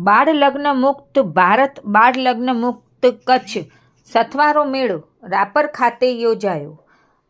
બાળ લગ્ન મુક્ત ભારત બાળ લગ્ન મુક્ત કચ્છ. સથવારો મેળો, રાપર ખાતે યોજાયો.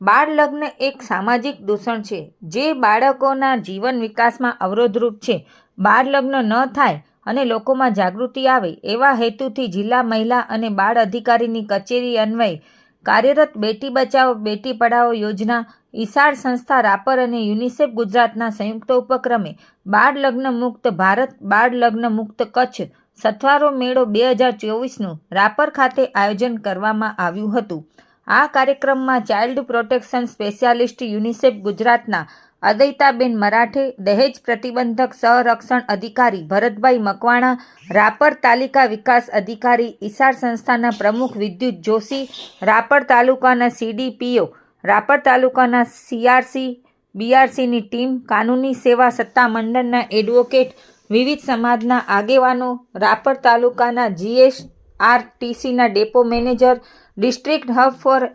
બાળ લગ્ન એક સામાજિક દૂષણ છે, જે બાળકોના જીવન વિકાસમાં અવરોધરૂપ છે. બાળ લગ્ન ન થાય અને લોકોમાં જાગૃતિ આવે, એવા હેતુથી જિલ્લા મહિલા અને બાળ અધિકારીની કચેરી અન્વયે કાર્યરત બેટી બચાવો, બેટી પઢાઓ યોજના ઈસાળ સંસ્થા રાપર અને યુનિસેફ ગુજરાતના સંયુક્ત ઉપક્રમે બાળ લગ્ન મુક્ત ભારત બાળ લગ્ન મુક્ત કચ્છ સથવારો મેળો બે હજાર ચોવીસનું રાપર ખાતે આયોજન કરવામાં આવ્યું હતું. આ કાર્યક્રમમાં ચાઇલ્ડ પ્રોટેક્શન સ્પેશિયાલિસ્ટ યુનિસેફ ગુજરાતના અદૈતાબેન મરાઠે, દહેજ પ્રતિબંધક સંરક્ષણ અધિકારી ભરતભાઈ મકવાણા, રાપર તાલુકા વિકાસ અધિકારી ઈસાર સંસ્થાના પ્રમુખ વિદ્યુત જોશી, રાપર તાલુકાના સીડીપીઓ રાપર તાલુકાના સીઆરસી, બીઆરસીની ટીમ કાનૂની સેવા સત્તા મંડળના એડવોકેટ વિવિધ સમાજના આગેવાનો રાપર તાલુકાના જીએસઆરટીસીના depot manager, district hub for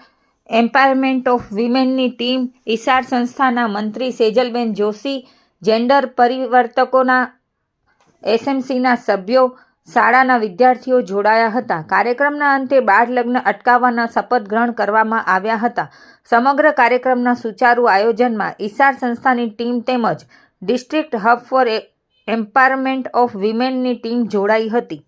empowerment of વિમેનની team Isar સંસ્થાના મંત્રી સેજલબેન જોશી, જેન્ડર પરિવર્તકોના એસએમસીના સભ્યો શાળાના વિદ્યાર્થીઓ જોડાયા હતા. કાર્યક્રમના અંતે બાળ લગ્ન અટકાવવાના શપથ ગ્રહણ કરવામાં આવ્યા હતા. સમગ્ર કાર્યક્રમના સુચારુ આયોજનમાં ઈશાર સંસ્થાની ટીમ તેમજ district hub for empowerment of વિમેનની team જોડાઈ હતી.